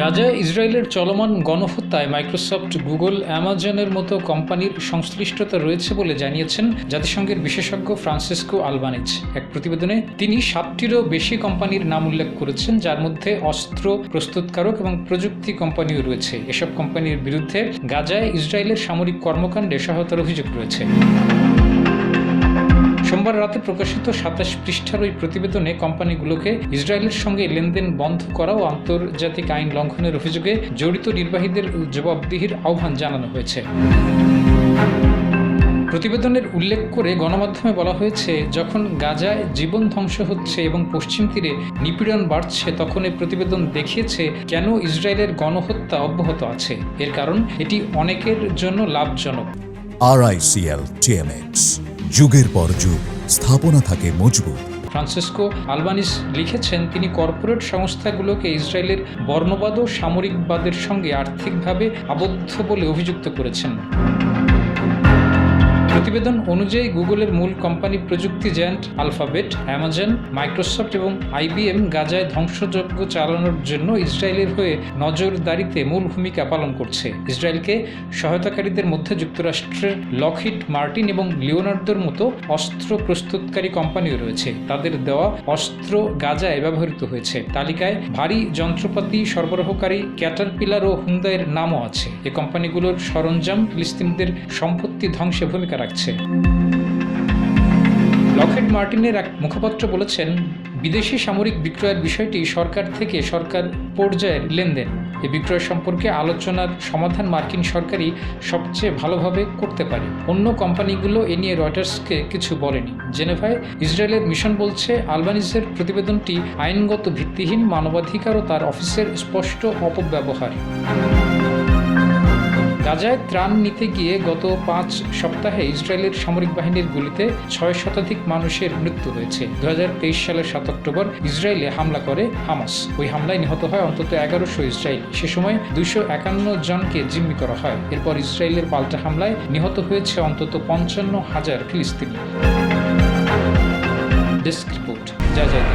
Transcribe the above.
গাজায় ইসরায়েলের চলমান গণহত্যায় মাইক্রোসফট, গুগল, অ্যামাজনের মতো কোম্পানির সংশ্লিষ্টতা রয়েছে বলে জানিয়েছেন জাতিসংঘের বিশেষজ্ঞ ফ্রান্সিসকো আলবানিজ। এক প্রতিবেদনে তিনি সাতটিরও বেশি কোম্পানির নাম উল্লেখ করেছেন, যার মধ্যে অস্ত্র, প্রস্তুতকারক এবং প্রযুক্তি কোম্পানিও রয়েছে। এসব কোম্পানির বিরুদ্ধে গাজায় ইসরায়েলের সামরিক কর্মকাণ্ডে সহায়তার অভিযোগ রয়েছে। সোমবার রাতে প্রকাশিত সাতাশ পৃষ্ঠার ওই প্রতিবেদনে কোম্পানিগুলোকে ইসরায়েলের সঙ্গে লেনদেন বন্ধ করা ও আন্তর্জাতিক আইন লঙ্ঘনের অভিযোগে জড়িত নির্বাহীদের জবাবদিহির আহ্বান জানানো হয়েছে। প্রতিবেদনের উল্লেখ করে গণমাধ্যমে বলা হয়েছে, যখন গাজায় জীবন ধ্বংস হচ্ছে এবং পশ্চিম তীরে নিপীড়ন বাড়ছে, তখন এই প্রতিবেদন দেখিয়েছে কেন ইসরায়েলের গণহত্যা অব্যাহত আছে। এর কারণ, এটি অনেকের জন্য লাভজনক। যুগের পর যুগ, স্থাপনা থাকে মজবুত। ফ্রান্সিসকো আলবানিস লিখেছেন, তিনি কর্পোরেট সংস্থাগুলোকে ইসরায়েলের বর্ণবাদ ও সামরিকবাদের সঙ্গে আর্থিকভাবে আবদ্ধ বলে অভিযুক্ত করেছেন। প্রতিবেদন অনুযায়ী গুগলের মূল কোম্পানি প্রযুক্তি জ্যান্ট আলফাবেট, অ্যামাজন, মাইক্রোসফট এবং আইবিএম গাজায় ধ্বংসযজ্ঞ চালানোর জন্য ইসরায়েলের হয়ে নজরদারিতে মূল ভূমিকা পালন করছে। ইসরায়েলকে সহায়তাকারীদের মধ্যে যুক্তরাষ্ট্রের লকহিট মার্টিন এবং লিওনার্দোর মতো অস্ত্র প্রস্তুতকারী কোম্পানিও রয়েছে। তাদের দেওয়া অস্ত্র গাজায় ব্যবহৃত হয়েছে। তালিকায় ভারী যন্ত্রপাতি সরবরাহকারী ক্যাটারপিলার ও হুন্দাইয়ের নামও আছে। এ কোম্পানিগুলোর সরঞ্জাম ফিলিস্তিনিদের সম্পত্তি ধ্বংসে ভূমিকা রাখছে লকহেড মার্টিনের এক মুখপাত্র বলেছেন, বিদেশি সামরিক বিক্রয়ের বিষয়টি সরকার থেকে সরকার পর্যায়ের লেনদেন। এই বিক্রয় সম্পর্কে আলোচনার সমাধান মার্কিন সরকারই সবচেয়ে ভালোভাবে করতে পারে। অন্য কোম্পানিগুলো এ নিয়ে রয়টার্সকে কিছু বলেনি। জেনেভায় ইসরায়েলের মিশন বলছে, আলবানিজের প্রতিবেদনটি আইনগত ভিত্তিহীন, মানবাধিকার ও তার অফিসের স্পষ্ট অপব্যবহার। গাজায় ত্রাণ নিতে গিয়ে গত পাঁচ সপ্তাহে ইসরায়েলের সামরিক বাহিনীর গুলিতে ছয় শতাধিক মানুষের মৃত্যু হয়েছে। দু হাজার তেইশ সালের সাত অক্টোবর ইসরায়েলে হামলা করে হামাস। ওই হামলায় নিহত হয় অন্তত এগারোশো ইসরায়েল। সে সময় দুইশো একান্ন জনকে জিম্মি করা হয়। এরপর ইসরায়েলের পাল্টা হামলায় নিহত হয়েছে অন্তত পঞ্চান্ন হাজার ফিলিস্তিনি। ডেস্ক রিপোর্ট, যা যায়